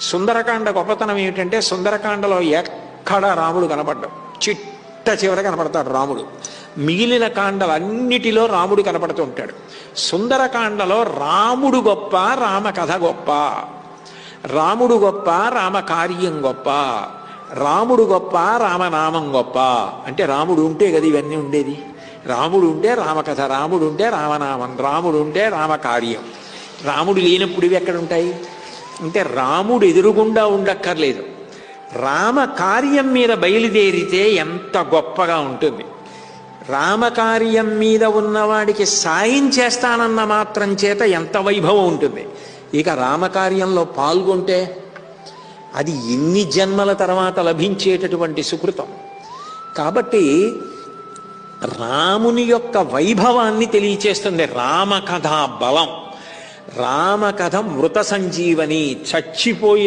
సుందరకాండ గొప్పతనం ఏమిటంటే సుందరకాండలో ఎక్కడ రాముడు కనపడ్డాడు చిట్ట చివర కనపడతాడు రాముడు. మిగిలిన కాండలన్నిటిలో రాముడు కనపడుతూ ఉంటాడు. సుందరకాండలో రాముడు గొప్ప రామ కథ గొప్ప. రాముడు గొప్ప రామ కార్యం గొప్ప. రాముడు గొప్ప రామనామం గొప్ప. అంటే రాముడు ఉంటే కదా ఇవన్నీ ఉండేది. రాముడు ఉంటే రామకథ రాముడు ఉంటే రామనామం రాముడు ఉంటే రామకార్యం రాముడు లేనప్పుడు ఇవి ఎక్కడ ఉంటాయి? అంటే రాముడు ఎదురుగుండా ఉండక్కర్లేదు. రామ కార్యం మీద బయలుదేరితే ఎంత గొప్పగా ఉంటుంది. రామకార్యం మీద ఉన్నవాడికి సాయం చేస్తానన్న మాత్రం చేత ఎంత వైభవం ఉంటుంది. ఇక రామకార్యంలో పాల్గొంటే అది ఎన్ని జన్మల తర్వాత లభించేటటువంటి సుకృతం. కాబట్టి రాముని యొక్క వైభవాన్ని తెలియచేస్తుంది రామకథా బలం. రామకథ మృత సంజీవని చచ్చిపోయి